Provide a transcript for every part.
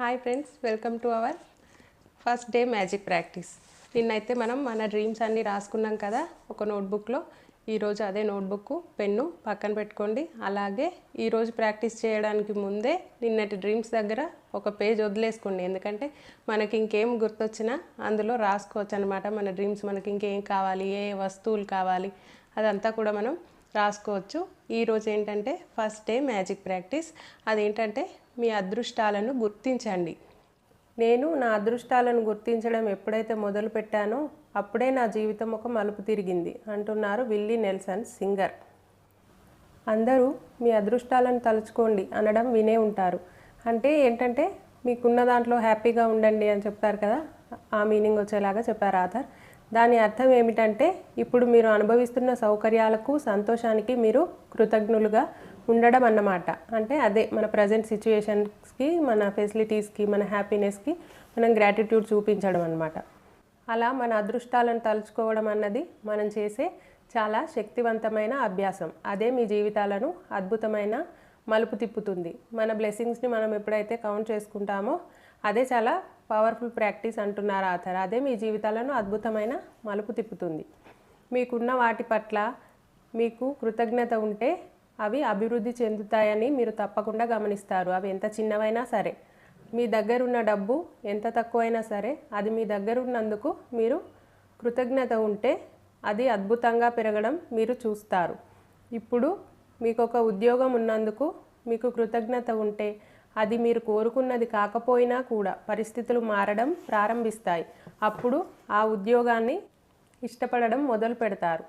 Hi friends welcome to our first day magic practice నిన్నైతే మనం మన డ్రీమ్స్ అన్నీ రాసుకున్నాం కదా ఒక నోట్బుక్లో ఈరోజు అదే నోట్బుక్ పెన్ను పక్కన పెట్టుకోండి. అలాగే ఈరోజు ప్రాక్టీస్ చేయడానికి ముందే నిన్నటి డ్రీమ్స్ దగ్గర ఒక పేజ్ వదిలేసుకోండి. ఎందుకంటే మనకి ఇంకేం గుర్తొచ్చినా అందులో రాసుకోవచ్చు అనమాట మన డ్రీమ్స్ మనకి ఇంకేం కావాలి ఏ వస్తువులు కావాలి అదంతా కూడా మనం రాసుకోవచ్చు. ఈరోజు ఏంటంటే ఫస్ట్ డే మ్యాజిక్ ప్రాక్టీస్. అదేంటంటే మీ అదృష్టాలను గుర్తించండి. నేను నా అదృష్టాలను గుర్తించడం ఎప్పుడైతే మొదలు పెట్టానో అప్పుడే నా జీవితం ఒక మలుపు తిరిగింది అంటున్నారు విల్లీ నెల్సన్ సింగర్. అందరూ మీ అదృష్టాలను తలుచుకోండి అనడం వినే ఉంటారు. అంటే ఏంటంటే మీకున్న దాంట్లో హ్యాపీగా ఉండండి అని చెప్తారు కదా? ఆ మీనింగ్ వచ్చేలాగా చెప్పారు ఆధార్ దాని అర్థం ఏమిటంటే ఇప్పుడు మీరు అనుభవిస్తున్న సౌకర్యాలకు సంతోషానికి మీరు కృతజ్ఞులుగా ఉండడం అన్నమాట. అంటే అదే మన ప్రజెంట్ సిచ్యుయేషన్స్కి మన ఫెసిలిటీస్కి మన హ్యాపీనెస్కి మనం గ్రాటిట్యూడ్ చూపించడం అన్నమాట. అలా మన అదృష్టాలను తలుచుకోవడం అన్నది మనం చేసే చాలా శక్తివంతమైన అభ్యాసం. అదే మీ జీవితాలను అద్భుతమైన మలుపు తిప్పుతుంది. మన బ్లెస్సింగ్స్ని మనం ఎప్పుడైతే కౌంట్ చేసుకుంటామో అదే చాలా పవర్ఫుల్ ప్రాక్టీస్ అంటున్నారు ఆథర్. అదే మీ జీవితాలను అద్భుతమైన మలుపు తిప్పుతుంది. మీకున్న వాటి పట్ల మీకు కృతజ్ఞత ఉంటే అవి అభివృద్ధి చెందుతాయని మీరు తప్పకుండా గమనిస్తారు. అవి ఎంత చిన్నవైనా సరే మీ దగ్గర ఉన్న డబ్బు ఎంత తక్కువైనా సరే అది మీ దగ్గర ఉన్నందుకు మీరు కృతజ్ఞత ఉంటే అది అద్భుతంగా పెరగడం మీరు చూస్తారు. ఇప్పుడు మీకు ఒక ఉద్యోగం ఉన్నందుకు మీకు కృతజ్ఞత ఉంటే అది మీరు కోరుకున్నది కాకపోయినా కూడా పరిస్థితులు మారడం ప్రారంభిస్తాయి. అప్పుడు ఆ ఉద్యోగాన్ని ఇష్టపడడం మొదలు పెడతారు.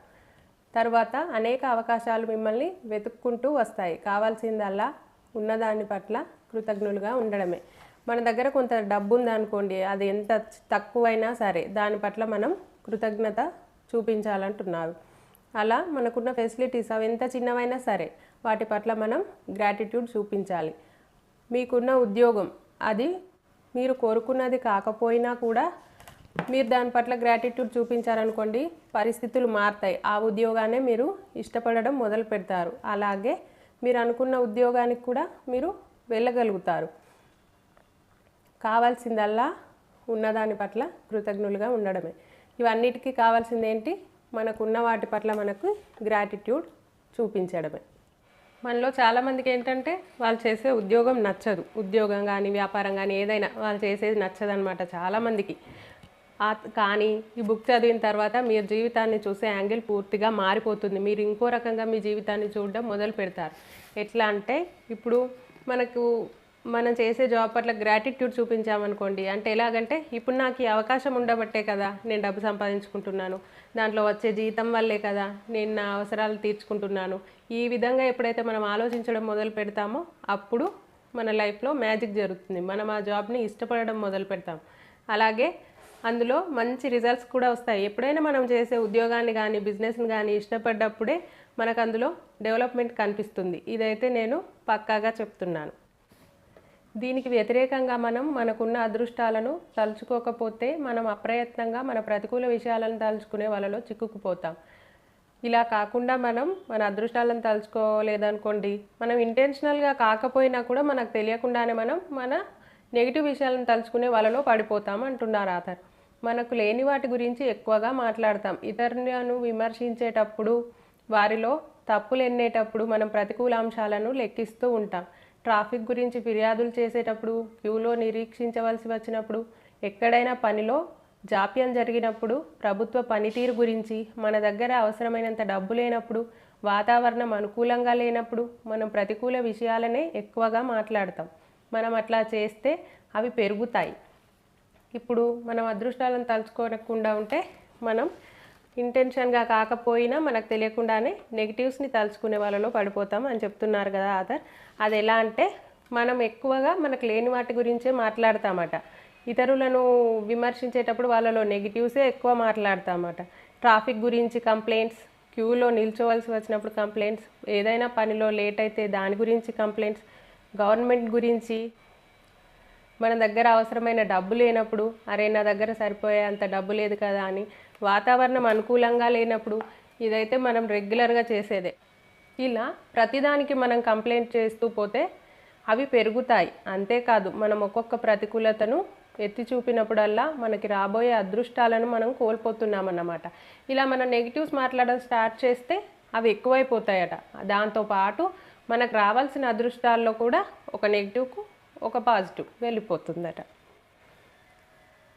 తర్వాత అనేక అవకాశాలు మిమ్మల్ని వెతుక్కుంటూ వస్తాయి. కావాల్సిందల్లా ఉన్నదాని పట్ల కృతజ్ఞులుగా ఉండడమే. మన దగ్గర కొంత డబ్బు ఉందనుకోండి అది ఎంత తక్కువైనా సరే దాని పట్ల మనం కృతజ్ఞత చూపించాలంటున్నారు. అలా మనకున్న ఫెసిలిటీస్ అవి ఎంత చిన్నవైనా సరే వాటి పట్ల మనం గ్రాటిట్యూడ్ చూపించాలి. మీకున్న ఉద్యోగం. అది మీరు కోరుకున్నది కాకపోయినా కూడా మీరు దాని పట్ల గ్రాటిట్యూడ్ చూపించారనుకోండి పరిస్థితులు మారుతాయి. ఆ ఉద్యోగానే మీరు ఇష్టపడడం మొదలు పెడతారు. అలాగే మీరు అనుకున్న ఉద్యోగానికి కూడా మీరు వెళ్ళగలుగుతారు. కావాల్సిందల్లా ఉన్నదాని పట్ల కృతజ్ఞులుగా ఉండడమే. ఇవన్నిటికీ కావాల్సింది ఏంటి మనకున్న వాటి పట్ల మనకు గ్రాటిట్యూడ్ చూపించడమే. మనలో చాలామందికి ఏంటంటే వాళ్ళు చేసే ఉద్యోగం నచ్చదు. ఉద్యోగం కానీ వ్యాపారం కానీ ఏదైనా వాళ్ళు చేసేది నచ్చదనమాట చాలామందికి కానీ ఈ బుక్ చదివిన తర్వాత మీరు జీవితాన్ని చూసే యాంగిల్ పూర్తిగా మారిపోతుంది. మీరు ఇంకో రకంగా మీ జీవితాన్ని చూడడం మొదలు పెడతారు. ఎట్లా అంటే ఇప్పుడు మనకు మనం చేసే జాబ్ పట్ల గ్రాటిట్యూడ్ చూపించామనుకోండి. అంటే ఎలాగంటే ఇప్పుడు నాకు ఈ అవకాశం ఉండబట్టే కదా నేను డబ్బు సంపాదించుకుంటున్నాను. దాంట్లో వచ్చే జీతం వల్లే కదా నేను నా అవసరాలు తీర్చుకుంటున్నాను. ఈ విధంగా ఎప్పుడైతే మనం ఆలోచించడం మొదలు పెడతామో అప్పుడు మన లైఫ్లో మ్యాజిక్ జరుగుతుంది. మనం ఆ జాబ్ని ఇష్టపడడం మొదలు పెడతాం. అలాగే అందులో మంచి రిజల్ట్స్ కూడా వస్తాయి. ఎప్పుడైనా మనం చేసే ఉద్యోగాన్ని కానీ బిజినెస్ని కానీ ఇష్టపడ్డప్పుడే మనకు అందులో డెవలప్మెంట్ కనిపిస్తుంది. ఇదైతే నేను పక్కాగా చెప్తున్నాను. దీనికి వ్యతిరేకంగా మనం మనకున్న అదృష్టాలను తలుచుకోకపోతే మనం అప్రయత్నంగా మన ప్రతికూల విషయాలను తలుచుకునే వాళ్ళలో చిక్కుకుపోతాం. ఇలా కాకుండా మనం మన అదృష్టాలను తలుచుకోలేదనుకోండి మనం ఇంటెన్షనల్గా కాకపోయినా కూడా మనకు తెలియకుండానే మనం మన నెగిటివ్ విషయాలను తలుచుకునే వాళ్ళలో పడిపోతాం అంటున్నారు ఆథర్. మనకు లేని వాటి గురించి ఎక్కువగా మాట్లాడతాం. ఇతరులను విమర్శించేటప్పుడు వారిలో తప్పులు ఎన్నేటప్పుడు మనం ప్రతికూల అంశాలను లెక్కిస్తూ ఉంటాం. ట్రాఫిక్ గురించి ఫిర్యాదులు చేసేటప్పుడు క్యూలో నిరీక్షించవలసి వచ్చినప్పుడు ఎక్కడైనా పనిలో జాప్యం జరిగినప్పుడు ప్రభుత్వ పనితీరు గురించి మన దగ్గర అవసరమైనంత డబ్బు లేనప్పుడు వాతావరణం అనుకూలంగా లేనప్పుడు మనం ప్రతికూల విషయాలనే ఎక్కువగా మాట్లాడతాం. మనం అట్లా చేస్తే అవి పెరుగుతాయి. ఇప్పుడు మనం అదృష్టాలను తలుచుకోకుండా ఉంటే మనం ఇంటెన్షన్గా కాకపోయినా మనకు తెలియకుండానే నెగిటివ్స్ని తలుచుకునే వాళ్ళలో పడిపోతాం అని చెప్తున్నారు కదా ఆధార్ అది ఎలా అంటే మనం ఎక్కువగా మనకు లేని వాటి గురించే మాట్లాడతామట. ఇతరులను విమర్శించేటప్పుడు వాళ్ళలో నెగిటివ్సే ఎక్కువ మాట్లాడతామట. ట్రాఫిక్ గురించి కంప్లైంట్స్ క్యూలో నిల్చోవలసి వచ్చినప్పుడు కంప్లైంట్స్ ఏదైనా పనిలో లేట్ అయితే దాని గురించి కంప్లైంట్స్ గవర్నమెంట్ గురించి మన దగ్గర అవసరమైన డబ్బు లేనప్పుడు అరే నా దగ్గర సరిపోయే అంత డబ్బు లేదు కదా అని వాతావరణం అనుకూలంగా లేనప్పుడు ఇదైతే మనం రెగ్యులర్గా చేసేదే. ఇలా ప్రతిదానికి మనం కంప్లైంట్ చేస్తూ పోతే అవి పెరుగుతాయి. అంతేకాదు మనం ఒక్కొక్క ప్రతికూలతను ఎత్తి చూపినప్పుడల్లా మనకి రాబోయే అదృష్టాలను మనం కోల్పోతున్నామన్నమాట. ఇలా మనం నెగిటివ్స్ మాట్లాడడం స్టార్ట్ చేస్తే అవి ఎక్కువైపోతాయట. దాంతోపాటు మనకు రావాల్సిన అదృష్టాల్లో కూడా ఒక నెగిటివ్కు ఒక పాజిటివ్ వెళ్ళిపోతుందట.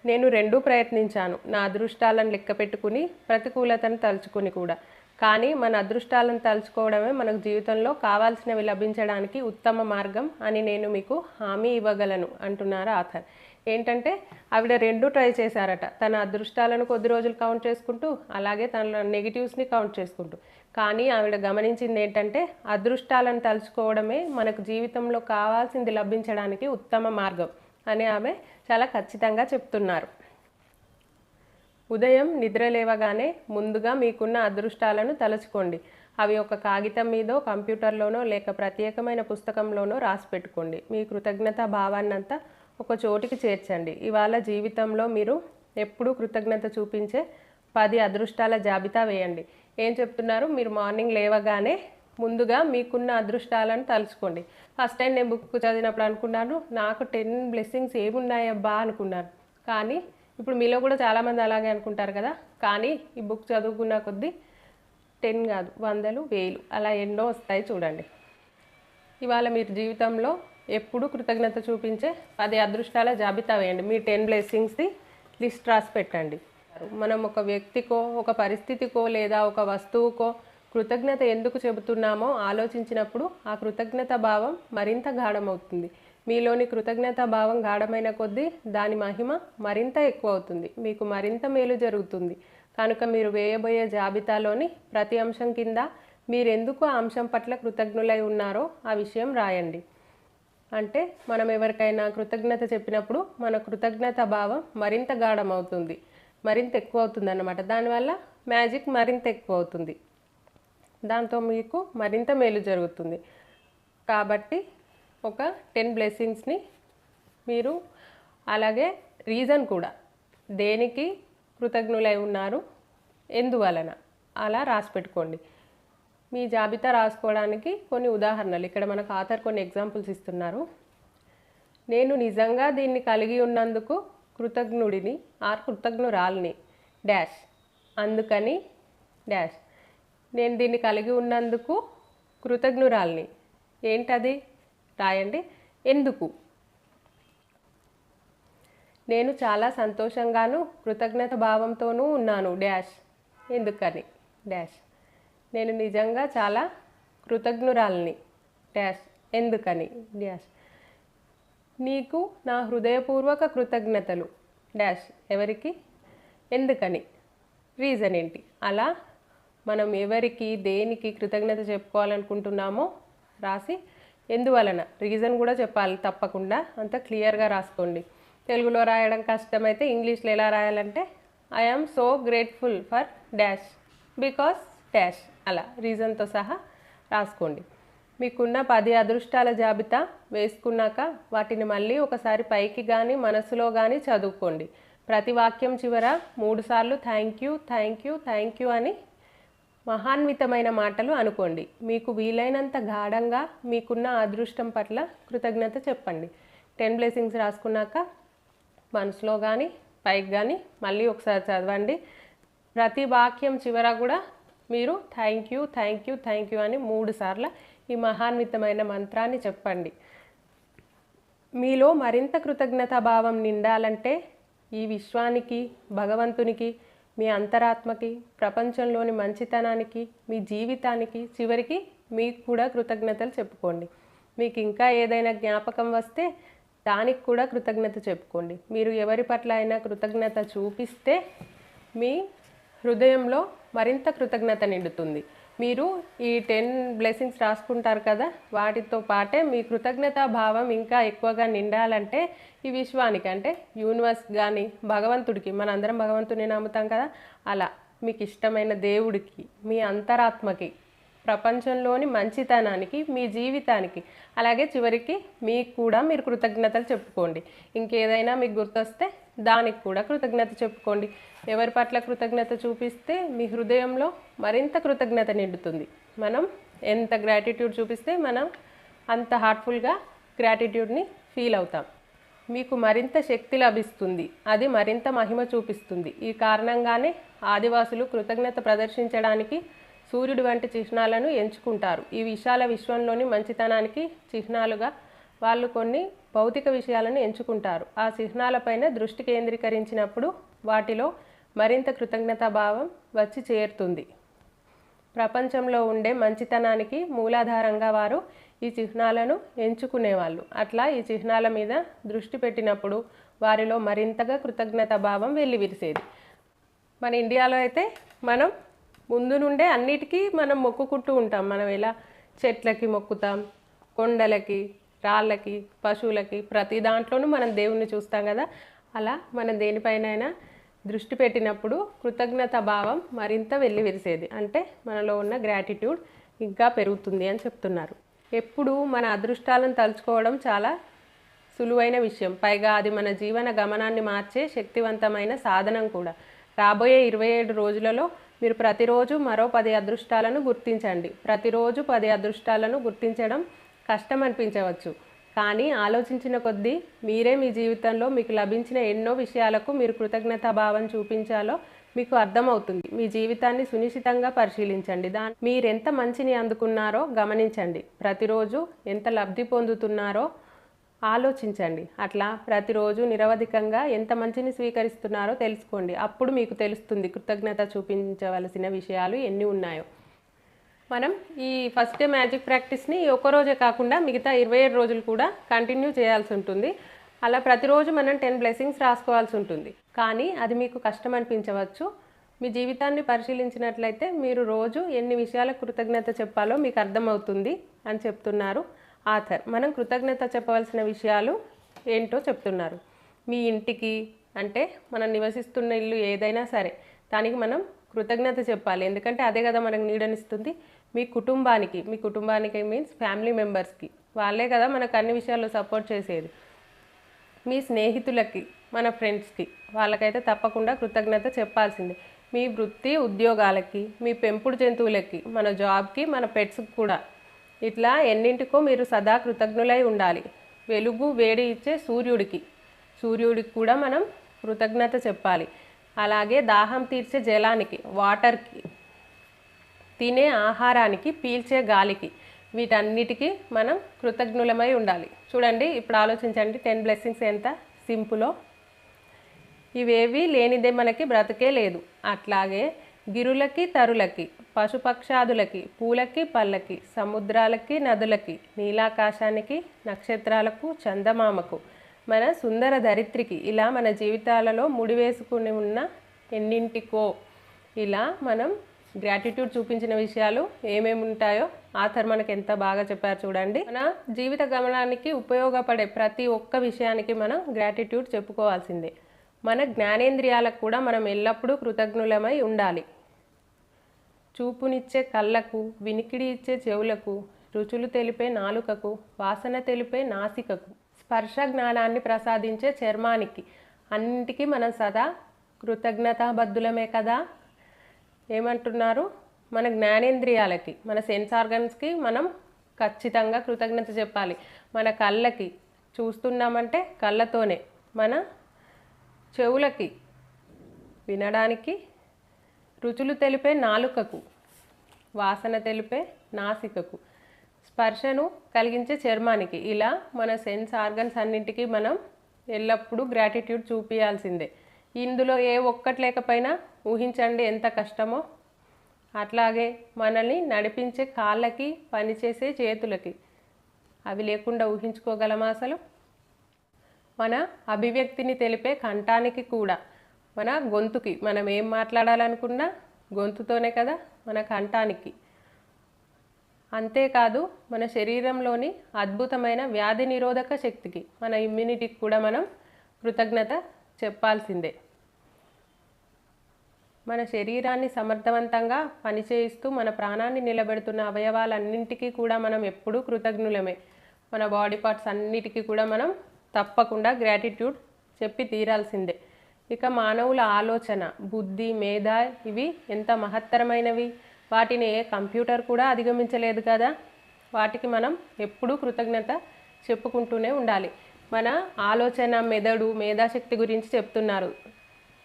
నేను రెండూ ప్రయత్నించాను. నా అదృష్టాలను లెక్క పెట్టుకుని ప్రతికూలతను తలుచుకుని కూడా. కానీ మన అదృష్టాలను తలుచుకోవడమే మనకు జీవితంలో కావాల్సినవి లభించడానికి ఉత్తమ మార్గం అని నేను మీకు హామీ ఇవ్వగలను అంటున్నారు ఆథర్. ఏంటంటే ఆవిడ రెండు ట్రై చేశారట. తన అదృష్టాలను కొద్ది రోజులు కౌంట్ చేసుకుంటూ అలాగే తన నెగిటివ్స్ని కౌంట్ చేసుకుంటూ. కానీ ఆవిడ గమనించింది ఏంటంటే అదృష్టాలను తలుచుకోవడమే మనకు జీవితంలో కావాల్సింది లభించడానికి ఉత్తమ మార్గం అని ఆమె చాలా ఖచ్చితంగా చెప్తున్నారు. ఉదయం నిద్ర లేవగానే ముందుగా మీకున్న అదృష్టాలను తలుచుకోండి. అవి ఒక కాగితం మీదో కంప్యూటర్లోనో లేక ప్రత్యేకమైన పుస్తకంలోనో రాసి పెట్టుకోండి మీ కృతజ్ఞత భావాన్నంతా ఒక చోటికి చేర్చండి. ఇవాళ జీవితంలో మీరు ఎప్పుడూ కృతజ్ఞత చూపించే పది అదృష్టాల జాబితా వేయండి. ఏం చెప్తున్నారు? మీరు మార్నింగ్ లేవగానే ముందుగా మీకున్న అదృష్టాలను తలుచుకోండి. ఫస్ట్ టైం నేను బుక్ చదివినప్పుడు అనుకున్నాను నాకు టెన్ బ్లెస్సింగ్స్ ఏమున్నాయబ్బా అనుకున్నాను. కానీ ఇప్పుడు మీలో కూడా చాలామంది అలాగే అనుకుంటారు కదా? కానీ ఈ బుక్ చదువుకున్న కొద్దీ టెన్ కాదు వందలు వేలు అలా ఎన్నో వస్తాయి చూడండి. ఇవాళ మీరు జీవితంలో ఎప్పుడు కృతజ్ఞత చూపించే పది అదృష్టాల జాబితా వేయండి. మీ టెన్ బ్లెస్సింగ్స్ది లిస్ట్ రాసి పెట్టండి మనం ఒక వ్యక్తికో ఒక పరిస్థితికో లేదా ఒక వస్తువుకో కృతజ్ఞత ఎందుకు చెబుతున్నామో ఆలోచించినప్పుడు ఆ కృతజ్ఞత భావం మరింత గాఢమవుతుంది. మీలోని కృతజ్ఞత భావం గాఢమైన కొద్దీ దాని మహిమ మరింత ఎక్కువ అవుతుంది మీకు మరింత మేలు జరుగుతుంది. కనుక మీరు వేయబోయే జాబితాలోని ప్రతి అంశం కింద మీరెందుకు ఆ అంశం పట్ల కృతజ్ఞులై ఉన్నారో ఆ విషయం రాయండి. అంటే మనం ఎవరికైనా కృతజ్ఞత చెప్పినప్పుడు మన కృతజ్ఞత భావం మరింత గాఢమవుతుంది మరింత ఎక్కువ అవుతుంది అన్నమాట దానివల్ల మ్యాజిక్ మరింత ఎక్కువ అవుతుంది దాంతో మీకు మరింత మేలు జరుగుతుంది. కాబట్టి ఒక టెన్ బ్లెస్సింగ్స్ని మీరు అలాగే రీజన్ కూడా దేనికి కృతజ్ఞులై ఉన్నారు ఎందువలన అలా రాసి పెట్టుకోండి. మీ జాబితా రాసుకోవడానికి కొన్ని ఉదాహరణలు. ఇక్కడ మనకు ఆథర్ కొన్ని ఎగ్జాంపుల్స్ ఇస్తున్నారు. నేను నిజంగా దీన్ని కలిగి ఉన్నందుకు కృతజ్ఞుడిని ఆర్ కృతజ్ఞురాలిని డాష్. అందుకని డాష్. నేను దీన్ని కలిగి ఉన్నందుకు కృతజ్ఞురాలిని. ఏంటది? రాయండి. ఎందుకు? నేను చాలా సంతోషంగాను కృతజ్ఞత భావంతోనూ ఉన్నాను డాష్. ఎందుకని? డాష్. నేను నిజంగా చాలా కృతజ్ఞురాలని డ్యాష్. ఎందుకని? డ్యాష్. నీకు నా హృదయపూర్వక కృతజ్ఞతలు డ్యాష్. ఎవరికి? ఎందుకని? రీజన్ ఏంటి? అలా మనం ఎవరికి దేనికి కృతజ్ఞత చెప్పుకోవాలనుకుంటున్నామో రాసి ఎందువలన? రీజన్ కూడా చెప్పాలి తప్పకుండా. అంత క్లియర్గా రాసుకోండి. తెలుగులో రాయడం కష్టమైతే ఇంగ్లీష్లో ఎలా రాయాలంటే I am so grateful for dash because dash అలా రీజన్తో సహా రాసుకోండి. మీకున్న పది అదృష్టాల జాబితా వేసుకున్నాక వాటిని మళ్ళీ ఒకసారి పైకి కానీ మనసులో కానీ చదువుకోండి. ప్రతి వాక్యం చివర మూడుసార్లు thank you thank you thank you అని మహాన్వితమైన మాటలు అనుకోండి. మీకు వీలైనంత గాఢంగా మీకున్న అదృష్టం పట్ల కృతజ్ఞత చెప్పండి. టెన్ బ్లెస్సింగ్స్ రాసుకున్నాక మనసులో కానీ పైకి కానీ మళ్ళీ ఒకసారి చదవండి. ప్రతి వాక్యం చివర కూడా మీరు thank you thank you thank you అని మూడు సార్లు ఈ మహాన్వితమైన మంత్రాన్ని చెప్పండి. మీలో మరింత కృతజ్ఞతా భావం నిండాలంటే ఈ విశ్వానికి భగవంతునికి మీ అంతరాత్మకి ప్రపంచంలోని మంచితనానికి మీ జీవితానికి చివరికి మీకు కూడా కృతజ్ఞతలు చెప్పుకోండి. మీకు ఇంకా ఏదైనా జ్ఞాపకం వస్తే దానికి కూడా కృతజ్ఞత చెప్పుకోండి. మీరు ఎవరి పట్ల అయినా కృతజ్ఞత చూపిస్తే మీ హృదయంలో మరింత కృతజ్ఞత నిండుతుంది. మీరు ఈ టెన్ బ్లెస్సింగ్స్ రాసుకుంటారు కదా వాటితో పాటే మీ కృతజ్ఞతా భావం ఇంకా ఎక్కువగా నిండాలంటే ఈ విశ్వానికి అంటే యూనివర్స్ కానీ భగవంతుడికి మనందరం భగవంతుని నమ్ముతాం కదా అలా మీకు ఇష్టమైన దేవుడికి మీ అంతరాత్మకి ప్రపంచంలోని మంచితనానికి మీ జీవితానికి అలాగే చివరికి మీకు కూడా మీరు కృతజ్ఞతలు చెప్పుకోండి. ఇంకేదైనా మీకు గుర్తొస్తే దానికి కూడా కృతజ్ఞత చెప్పుకోండి. ఎవరి పట్ల కృతజ్ఞత చూపిస్తే మీ హృదయంలో మరింత కృతజ్ఞత నిండుతుంది. మనం ఎంత గ్రాటిట్యూడ్ చూపిస్తే మనం అంత హార్ట్ఫుల్గా గ్రాటిట్యూడ్ని ఫీల్ అవుతాం. మీకు మరింత శక్తి లభిస్తుంది. అది మరింత మహిమ చూపిస్తుంది. ఈ కారణంగానే ఆదివాసులు కృతజ్ఞత ప్రదర్శించడానికి సూర్యుడు వంటి చిహ్నాలను ఎంచుకుంటారు. ఈ విశాల విశ్వంలోని మంచితనానికి చిహ్నాలుగా వాళ్ళు కొన్ని భౌతిక విషయాలను ఎంచుకుంటారు. ఆ చిహ్నాలపైన దృష్టి కేంద్రీకరించినప్పుడు వాటిలో మరింత కృతజ్ఞతా భావం వచ్చి చేరుతుంది. ప్రపంచంలో ఉండే మంచితనానికి మూలాధారంగా వారు ఈ చిహ్నాలను ఎంచుకునేవాళ్ళు. అట్లా ఈ చిహ్నాల మీద దృష్టి పెట్టినప్పుడు వారిలో మరింతగా కృతజ్ఞత భావం వెల్లివిరిసేది. మన ఇండియాలో అయితే మనం ముందు నుండే అన్నిటికీ మనం మొక్కుకుంటూ ఉంటాం. మనం ఎలా చెట్లకి మొక్కుతాం కొండలకి రాళ్ళకి పశువులకి ప్రతి దాంట్లోనూ మనం దేవుణ్ణి చూస్తాం కదా. అలా మనం దేనిపైనైనా దృష్టి పెట్టినప్పుడు కృతజ్ఞత భావం మరింత వెళ్ళి విరిసేది అంటే మనలో ఉన్న గ్రాటిట్యూడ్ ఇంకా పెరుగుతుంది అని చెప్తున్నారు. ఎప్పుడు మన అదృష్టాలను తలుచుకోవడం చాలా సులువైన విషయం. పైగా అది మన జీవన గమనాన్ని మార్చే శక్తివంతమైన సాధనం కూడా. రాబోయే ఇరవై ఏడు రోజులలో మీరు ప్రతిరోజు మరో పది అదృష్టాలను గుర్తించండి. ప్రతిరోజు పది అదృష్టాలను గుర్తించడం కష్టం అనిపించవచ్చు కానీ ఆలోచించిన కొద్దీ మీరే మీ జీవితంలో మీకు లభించిన ఎన్నో విషయాలకు మీరు కృతజ్ఞతా భావం చూపించాలో మీకు అర్థమవుతుంది. మీ జీవితాన్ని సునిశ్చితంగా పరిశీలించండి. దా మీరెంత మంచిని అందుకున్నారో గమనించండి. ప్రతిరోజు ఎంత లబ్ధి పొందుతున్నారో ఆలోచించండి. అట్లా ప్రతిరోజు నిరవధికంగా ఎంత మంచిని స్వీకరిస్తున్నారో తెలుసుకోండి. అప్పుడు మీకు తెలుస్తుంది కృతజ్ఞత చూపించవలసిన విషయాలు ఎన్ని ఉన్నాయో. మనం ఈ ఫస్ట్ డే మ్యాజిక్ ప్రాక్టీస్ని ఈ ఒక్క రోజే కాకుండా మిగతా ఇరవై ఏడు రోజులు కూడా కంటిన్యూ చేయాల్సి ఉంటుంది. అలా ప్రతిరోజు మనం టెన్ బ్లెస్సింగ్స్ రాసుకోవాల్సి ఉంటుంది. కానీ అది మీకు కష్టం అనిపించవచ్చు. మీ జీవితాన్ని పరిశీలించినట్లయితే మీరు రోజు ఎన్ని విషయాలకు కృతజ్ఞత చెప్పాలో మీకు అర్థమవుతుంది అని చెప్తున్నారు ఆథర్. మనం కృతజ్ఞత చెప్పవలసిన విషయాలు ఏంటో చెప్తున్నారు. మీ ఇంటికి అంటే మనం నివసిస్తున్న ఇల్లు ఏదైనా సరే దానికి మనం కృతజ్ఞత చెప్పాలి. ఎందుకంటే అదే కదా మనకు నీడనిస్తుంది. మీ కుటుంబానికి మీ కుటుంబానికి మీన్స్ ఫ్యామిలీ మెంబర్స్కి వాళ్ళే కదా మనకు అన్ని విషయాల్లో సపోర్ట్ చేసేది. మీ స్నేహితులకి మన ఫ్రెండ్స్కి వాళ్ళకైతే తప్పకుండా కృతజ్ఞత చెప్పాల్సిందే. మీ వృత్తి ఉద్యోగాలకి మీ పెంపుడు జంతువులకి మన జాబ్కి మన పెట్స్కి కూడా. ఇట్లా ఎన్నింటికో మీరు సదా కృతజ్ఞులై ఉండాలి. వెలుగు వేడి ఇచ్చే సూర్యుడికి. సూర్యుడికి కూడా మనం కృతజ్ఞత చెప్పాలి. అలాగే దాహం తీర్చే జలానికి వాటర్కి తినే ఆహారానికి పీల్చే గాలికి వీటన్నిటికీ మనం కృతజ్ఞులమై ఉండాలి. చూడండి ఇప్పుడు ఆలోచించండి టెన్ బ్లెస్సింగ్స్ ఎంత? సింపులో. ఇవేవి లేనిదే మనకి బ్రతకే లేదు. అట్లాగే గిరులకి తరులకి పశుపక్షాదులకి పూలకి పళ్ళకి సముద్రాలకి నదులకి నీలాకాశానికి నక్షత్రాలకు చందమామకు మన సుందర ధరిత్రికి ఇలా మన జీవితాలలో ముడివేసుకుని ఉన్న ఎన్నింటికో ఇలా మనం గ్రాటిట్యూడ్ చూపించిన విషయాలు ఏమేమి ఉంటాయో ఆథర్ మనకు ఎంత బాగా చెప్పారు చూడండి. మన జీవిత గమనానికి ఉపయోగపడే ప్రతి ఒక్క విషయానికి మనం గ్రాటిట్యూడ్ చెప్పుకోవాల్సిందే. మన జ్ఞానేంద్రియాలకు కూడా మనం ఎల్లప్పుడూ కృతజ్ఞులమై ఉండాలి. చూపునిచ్చే కళ్ళకు వినికిడి ఇచ్చే చెవులకు రుచులు తెలిపే నాలుకకు వాసన తెలిపే నాసికకు స్పర్శ జ్ఞానాన్ని ప్రసాదించే చర్మానికి అన్నింటికీ మనం సదా కృతజ్ఞతాబద్ధులమే కదా? ఏమంటున్నారు? మన జ్ఞానేంద్రియాలకి మన సెన్స్ ఆర్గన్స్కి మనం ఖచ్చితంగా కృతజ్ఞత చెప్పాలి. మన కళ్ళకి చూస్తున్నామంటే కళ్ళతోనే మన చెవులకి వినడానికి రుచులు తెలిపే నాలుకకు వాసన తెలిపే నాసికకు స్పర్శను కలిగించే చర్మానికి. ఇలా మన సెన్స్ ఆర్గన్స్ అన్నింటికి మనం ఎల్లప్పుడూ గ్రాటిట్యూడ్ చూపించాల్సిందే ఇందులో ఏ ఒక్కటి లేకపోయినా ఊహించండి ఎంత కష్టమో. అట్లాగే మనల్ని నడిపించే కాళ్ళకి పనిచేసే చేతులకి. అవి లేకుండా ఊహించుకోగలమా అసలు? మన అభివ్యక్తిని తెలిపే కంఠానికి కూడా మన గొంతుకి. మనం ఏం మాట్లాడాలనుకున్నా గొంతుతోనే కదా మన కంఠానికి. అంతేకాదు మన శరీరంలోని అద్భుతమైన వ్యాధి నిరోధక శక్తికి మన ఇమ్యూనిటీకి కూడా మనం కృతజ్ఞత చెప్పాల్సిందే. మన శరీరాన్ని సమర్థవంతంగా పనిచేయిస్తూ మన ప్రాణాన్ని నిలబెడుతున్న అవయవాలన్నింటికీ కూడా మనం ఎప్పుడూ కృతజ్ఞులమే. మన బాడీ పార్ట్స్ అన్నిటికీ కూడా మనం తప్పకుండా గ్రాటిట్యూడ్ చెప్పి తీరాల్సిందే. ఇక మానవుల ఆలోచన బుద్ధి మేధ ఇవి ఎంత మహత్తరమైనవి? వాటిని ఏ కంప్యూటర్ కూడా అధిగమించలేదు కదా? వాటికి మనం ఎప్పుడూ కృతజ్ఞత చెప్పుకుంటూనే ఉండాలి. మన ఆలోచన మెదడు మేధాశక్తి గురించి చెప్తున్నారు.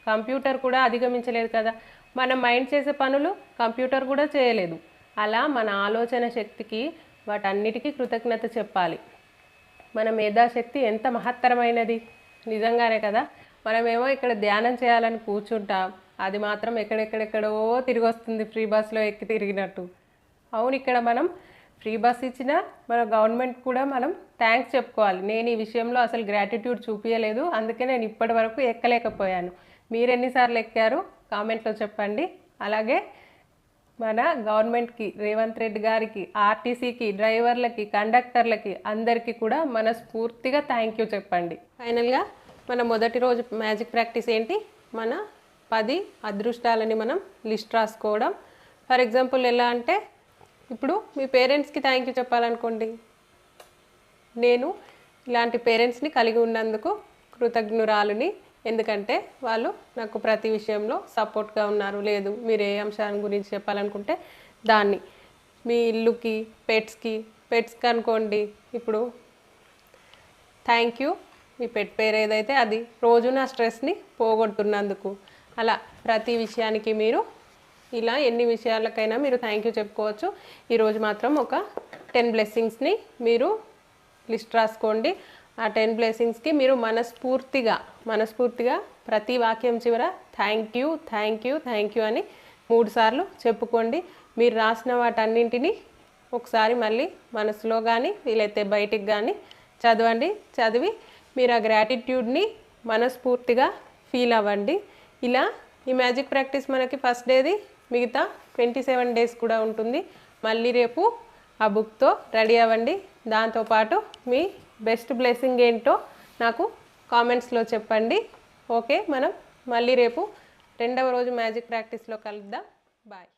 కంప్యూటర్ కూడా అధిగమించలేదు కదా. మన మైండ్ చేసే పనులు కంప్యూటర్ కూడా చేయలేదు. అలా మన ఆలోచన శక్తికి వాటన్నిటికీ కృతజ్ఞత చెప్పాలి. మన మేధాశక్తి ఎంత మహత్తరమైనది? నిజంగానే కదా. మనమేమో ఇక్కడ ధ్యానం చేయాలని కూర్చుంటాం. అది మాత్రం ఎక్కడెక్కడెక్కడో తిరిగి వస్తుంది ఫ్రీ బస్లో ఎక్కి తిరిగినట్టు. అవును ఇక్కడ మనం ఫ్రీ బస్ ఇచ్చిన మన గవర్నమెంట్ కూడా మనం థ్యాంక్స్ చెప్పుకోవాలి. నేను ఈ విషయంలో అసలు గ్రాటిట్యూడ్ చూపించలేదు అందుకే నేను ఇప్పటి వరకు ఎక్కలేకపోయాను. మీరు ఎన్నిసార్లు ఎక్కారు? కామెంట్లో చెప్పండి. అలాగే మన గవర్నమెంట్కి రేవంత్ రెడ్డి గారికి ఆర్టీసీకి డ్రైవర్లకి కండక్టర్లకి అందరికీ కూడా మనస్ఫూర్తిగా థ్యాంక్ యూ చెప్పండి. ఫైనల్గా మన మొదటి రోజు మ్యాజిక్ ప్రాక్టీస్ ఏంటి? మన పది అదృష్టాలని మనం లిస్ట్ రాసుకోవడం. ఫర్ ఎగ్జాంపుల్ ఎలా అంటే ఇప్పుడు మీ పేరెంట్స్కి థ్యాంక్ యూ చెప్పాలనుకోండి. నేను ఇలాంటి పేరెంట్స్ని కలిగి ఉన్నందుకు కృతజ్ఞురాలుని ఎందుకంటే వాళ్ళు నాకు ప్రతి విషయంలో సపోర్ట్గా ఉన్నారు. లేదు మీరు ఏ అంశాన్ని గురించి చెప్పాలనుకుంటే దాన్ని. మీ ఇల్లుకి పెట్స్కి పెట్స్కి అనుకోండి. ఇప్పుడు థ్యాంక్ యూ. మీ పెట్ పేరు ఏదైతే అది రోజు నా స్ట్రెస్ని పోగొడుతున్నందుకు. అలా ప్రతి విషయానికి మీరు ఇలా ఎన్ని విషయాలకైనా మీరు థ్యాంక్ యూ చెప్పుకోవచ్చు. ఈరోజు మాత్రం ఒక టెన్ బ్లెస్సింగ్స్ని మీరు లిస్ట్ రాసుకోండి. ఆ టెన్ బ్లెస్సింగ్స్కి మీరు మనస్ఫూర్తిగా మనస్ఫూర్తిగా ప్రతి వాక్యం చివర thank you thank you thank you అని మూడుసార్లు చెప్పుకోండి. మీరు రాసిన వాటన్నింటినీ ఒకసారి మళ్ళీ మనసులో కానీ వీలైతే బయటికి కానీ చదవండి. చదివి మీరు ఆ గ్రాటిట్యూడ్ని మనస్ఫూర్తిగా ఫీల్ అవ్వండి. ఇలా ఈ మ్యాజిక్ ప్రాక్టీస్ మనకి ఫస్ట్ డేది మిగతా ట్వంటీ సెవెన్ డేస్ కూడా ఉంటుంది. మళ్ళీ రేపు ఆ బుక్తో రెడీ అవ్వండి. దాంతోపాటు మీ బెస్ట్ బ్లెస్సింగ్ ఏంటో నాకు కామెంట్స్లో చెప్పండి. ఓకే మనం మళ్ళీ రేపు రెండవ రోజు మ్యాజిక్ ప్రాక్టీస్లో కలుద్దాం. బాయ్.